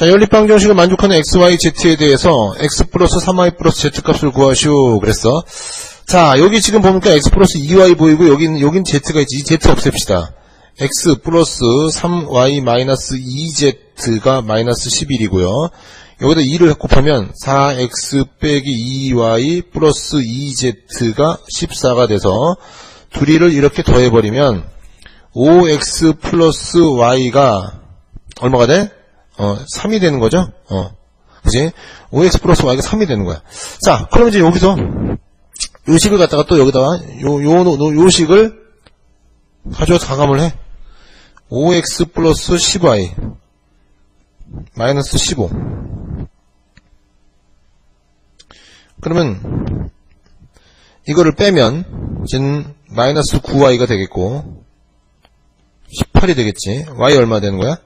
자, 연립방 정식을 만족하는 XY, Z에 대해서 X 플러스 3Y 플러스 Z 값을 구하시오. 그랬어. 자, 여기 지금 보니까 X 플러스 2Y 보이고, 여긴, 여긴 Z가 있지. 이 Z 없앱시다. X 플러스 3Y 마이너스 2Z가 마이너스 11이고요. 여기다 2를 곱하면 4X 빼기 2Y 플러스 2Z가 14가 돼서 둘이를 이렇게 더해버리면 5X 플러스 Y가 얼마가 돼? 어, 3이 되는 거죠? 어. 그지? 5x 플러스 y가 3이 되는 거야. 자, 그럼 이제 여기서 요 식을 갖다가 또 여기다가 요, 요, 요, 요 식을 가져와서 가감을 해. 5x 플러스 10y 마이너스 15 그러면 이거를 빼면 이제는 마이너스 9y가 되겠고 18이 되겠지. y 얼마 되는 거야?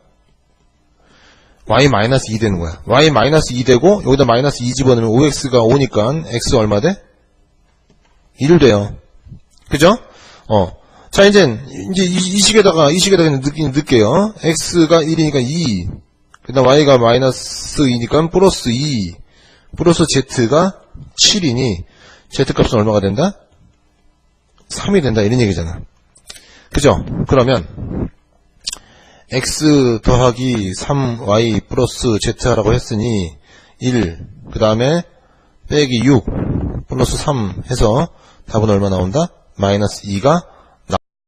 Y 마이너스 2 되는 거야. y 마이너스 2 되고 여기다 마이너스 2 집어넣으면 5x가 5니까 x 얼마 돼? 1 돼요. 그죠? 어. 자, 이제 이제 이, 이 식에다가 이 식에다가 넣, 넣을게요. x가 1이니까 2. 그다음 y가 마이너스 2니까 플러스 2. 플러스 z가 7이니 z 값은 얼마가 된다? 3이 된다 이런 얘기잖아. 그죠? 그러면 x 더하기 3y 플러스 z라고 했으니 1, 그 다음에 빼기 6 플러스 3 해서 답은 얼마 나온다? 마이너스 2가